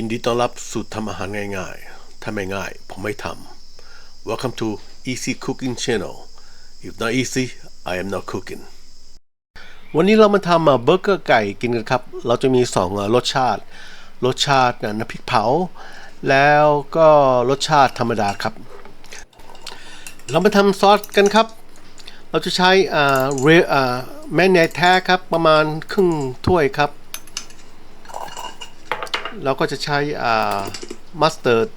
ยินดีต้อนรับสู่ทำอาหารง่ายๆ ถ้าไม่ง่ายผมไม่ทำ Welcome to Easy Cooking Channel If not easy I am not cooking วันนี้เรามาทำเบอร์เกอร์ไก่กินกันครับ เราจะมีสองรสชาติ รสชาติน้ำพริกเผา แล้วก็รสชาติธรรมดาครับ เรามาทำซอสกันครับ เราจะใช้แม่เนยแท้ครับประมาณครึ่งถ้วยครับ เราก็จะใช้อ่ามัสเตอร์ด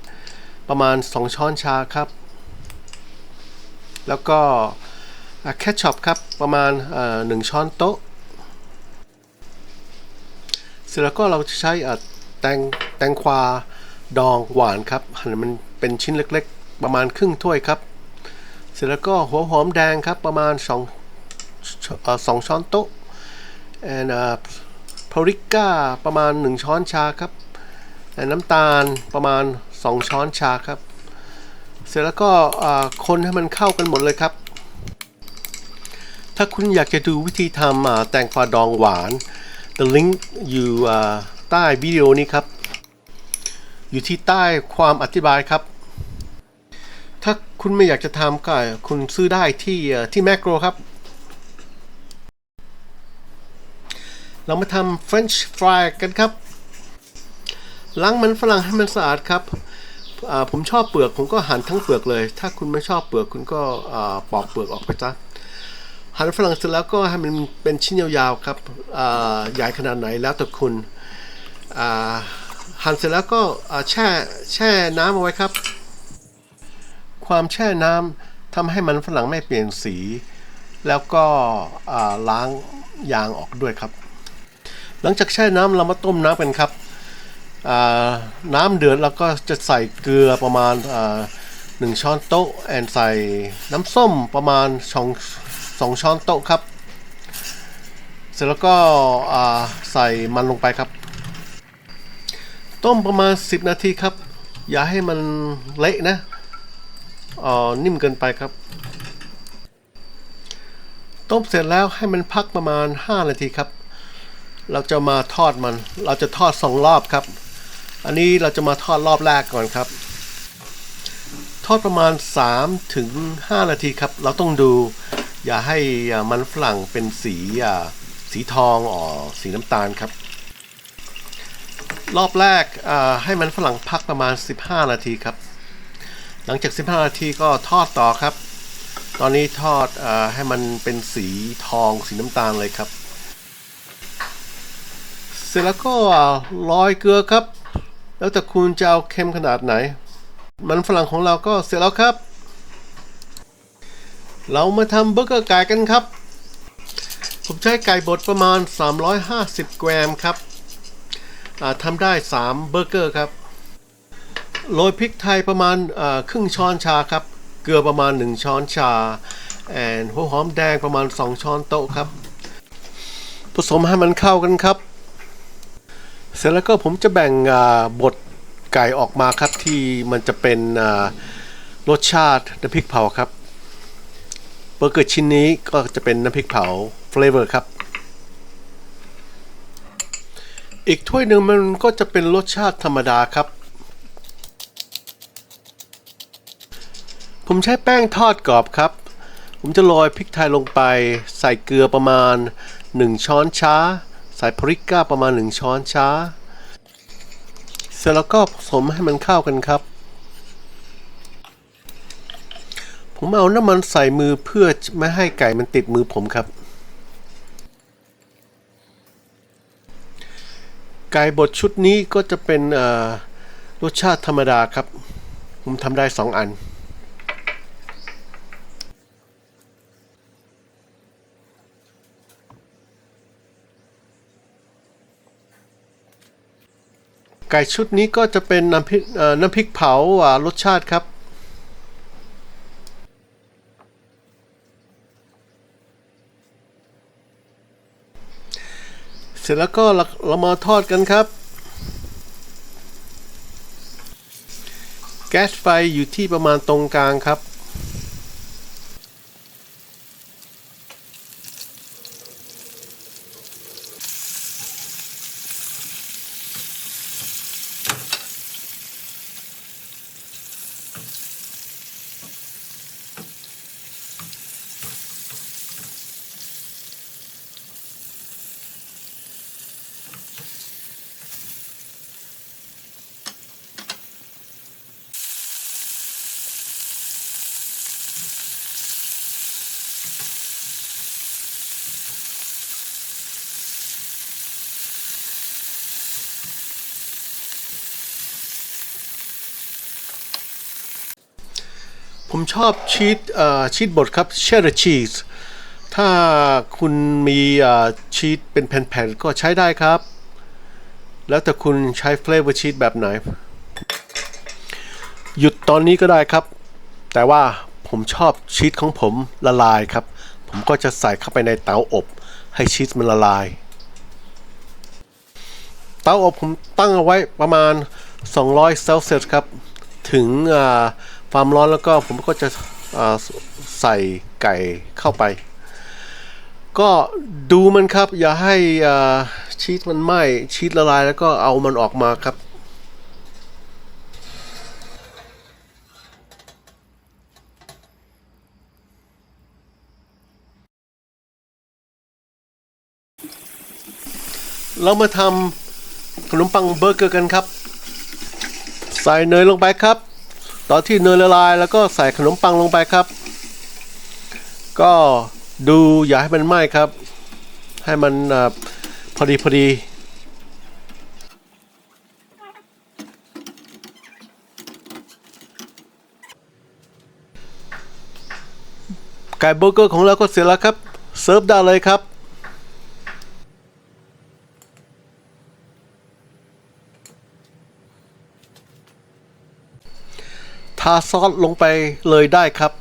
ประมาณ 2 ช้อนชาครับ แล้วก็แคชช็อปครับประมาณหนึ่งช้อนโต๊ะ เสร็จแล้วก็เราจะใช้แตงแตงควาดองหวานครับหั่นมันเป็นชิ้นเล็กๆ ประมาณครึ่งถ้วยครับ เสร็จแล้วก็หัวหอมแดงครับประมาณ2อ่อสองช้อนโต๊ะ and uh, พาริก้าประมาณ 1 ช้อนชาครับ น้ำตาลประมาณ 2 ช้อนชาครับ เสร็จแล้วก็คนให้มันเข้ากันหมดเลยครับ ถ้าคุณอยากจะดูวิธีทำแตงกวาดองหวาน the link อยู่ใต้วิดีโอนี้ครับ อยู่ที่ใต้ความอธิบายครับ ถ้าคุณไม่อยากจะทำก็คุณซื้อได้ที่ที่แมคโครครับ เรามาทำ French fry กันครับ ล้างมันฝรั่งให้มันสะอาดครับผมชอบเปลือกผมก็หั่นทั้งเปลือกเลย ถ้าคุณไม่ชอบเปลือกคุณก็ปอกเปลือกออกไปซะหั่นฝรั่งเสร็จแล้วก็ให้มันเป็นชิ้นยาวๆครับใหญ่ขนาดไหนแล้วแต่คุณหั่นเสร็จแล้วก็แช่แช่น้ำเอาไว้ครับ ความแช่น้ำทำให้มันฝรั่งไม่เปลี่ยนสี แล้วก็ล้างยางออกด้วยครับ หลังจากแช่น้ำเรามาต้มน้ำกันครับ น้ำเดือดแล้วก็จะใส่เกลือประมาณหนึ่งช้อนโต๊ะแอนใส่น้ำส้มประมาณสองสองช้อนโต๊ะครับ เสร็จแล้วก็ใส่มันลงไปครับ ต้มประมาณ 10 นาทีครับ อย่าให้มันเละนะอ่อนิ่มเกินไปครับ ต้มเสร็จแล้วให้มันพักประมาณ 5 นาทีครับ เราจะมาทอดมัน เราจะทอดสองรอบครับ อันนี้เราจะมาทอดรอบแรกก่อนครับ ทอดประมาณ 3 ถึง 5 นาทีครับ เราต้องดู อย่าให้มันฝรั่งเป็นสีสีทองอ๋อสีน้ำตาลครับ รอบแรกให้มันฝรั่งพักประมาณ 15 นาทีครับ หลังจาก 15 นาทีก็ทอดต่อครับ ตอนนี้ทอดอให้มันเป็นสีทองสีน้ำตาลเลยครับ เสร็จแล้วก็โรยเกลือครับ แล้วแต่คุณจะเอาเค็มขนาดไหน มันฝรั่งของเราก็เสร็จแล้วครับ เรามาทำเบอร์เกอร์ไก่กันครับ ผมใช้ไก่บดประมาณ 350 กรัมครับทำได้ 3 เบอร์เกอร์ครับ โรยพริกไทยประมาณครึ่งช้อนชาครับ เกลือประมาณ 1 ช้อนชาแอนหัวหอมแดงประมาณ 2 ช้อนโต๊ะครับ ผสมให้มันเข้ากันครับ เสร็จแล้วก็ผมจะแบ่งบดไก่ออกมาครับที่มันจะเป็นรสชาติน้ำพริกเผาครับเบอร์เกอร์ชิ้นนี้ก็จะเป็นน้ำพริกเผาเฟลเวอร์ครับ อีกถ้วยหนึ่งมันก็จะเป็นรสชาติธรรมดาครับ ผมใช้แป้งทอดกรอบครับ ผมจะโรยพริกไทยลงไป ใส่เกลือประมาณ 1 ช้อนชา ใส่พริกก้าประมาณ 1 ช้อนชาเสร็จแล้วก็ผสมให้มันเข้ากันครับ ผมเอาน้ำมันใส่มือเพื่อไม่ให้ไก่มันติดมือผมครับ ไก่บดชุดนี้ก็จะเป็นเอ่อรสชาติธรรมดาครับ ผมทำได้ 2 อัน ไก่ชุดนี้ก็จะเป็นน้ำพริกเอ่อน้ำพริกเผาอ่ารสชาติครับ เสร็จแล้วก็เรามาทอดกันครับ แก๊สไฟอยู่ที่ประมาณตรงกลางครับ ผมชอบชีสเอ่อชีสบดครับเชดดาร์ชีสถ้าคุณมีเอ่อชีสเป็นแผ่นๆ ก็ใช้ได้ครับ แล้วแต่คุณใช้เฟลเวอร์ชีสแบบไหน หยุดตอนนี้ก็ได้ครับ แต่ว่าผมชอบชีสของผมละลายครับ ผมก็จะใส่เข้าไปในเตาอบให้ชีสมันละลาย เตาอบผมตั้งเอาไว้ประมาณ 200เซลเซียสครับ ถึงอ่า ความร้อนแล้วก็ผมก็จะใส่ไก่เข้าไป ก็ดูมันครับ อย่าให้ชีสมันไหม้ชีสละลายแล้วก็เอามันออกมาครับเรามาทำขนมปังเบอร์เกอร์กันครับ ใส่เนยลงไปครับ ตอนที่เนยละลายแล้วก็ใส่ขนมปังลงไปครับ ก็ดูอย่าให้มันไหม้ครับ ให้มันอพอดีพอดีไก่เบอร์เกอร์ของเราก็เสร็จแล้วครับ เสิร์ฟได้เลยครับ ทาซอสลงไปเลยได้ครับ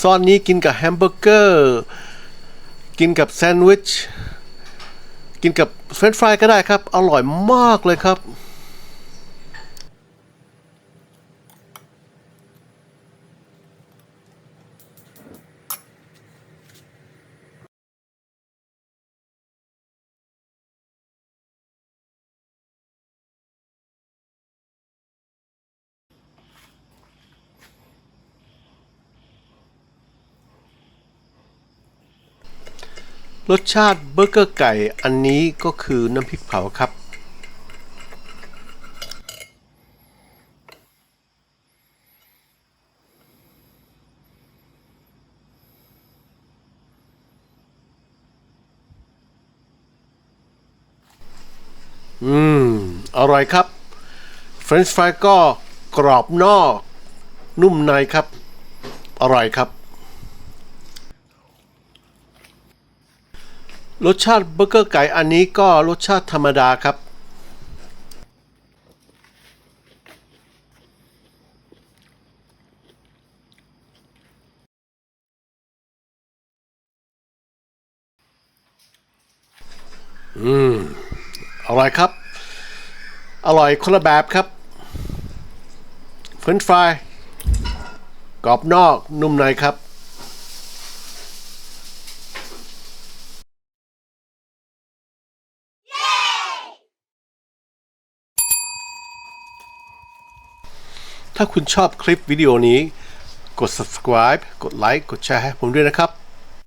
ซอสนี้กินกับแฮมเบอร์เกอร์ กินกับแซนด์วิช กินกับเฟรนช์ฟรายก็ได้ครับ อร่อยมากเลยครับ รสชาติเบอร์เกอร์ไก่อันนี้ก็คือน้ำพริกเผาครับ อืม อร่อยครับ เฟรนช์ฟรายก็กรอบนอก นุ่มในครับ อร่อยครับ รสชาติเบอร์เกอร์ไก่อันนี้ก็รสชาติธรรมดาครับ อืม อร่อยครับ อร่อยคนละแบบครับ เฟรนช์ฟรายกรอบนอกนุ่มในครับ ถ้าคุณชอบคลิปวิดีโอนี้ กด subscribe กดไลค์กดแชร์ให้ผมด้วยนะครับ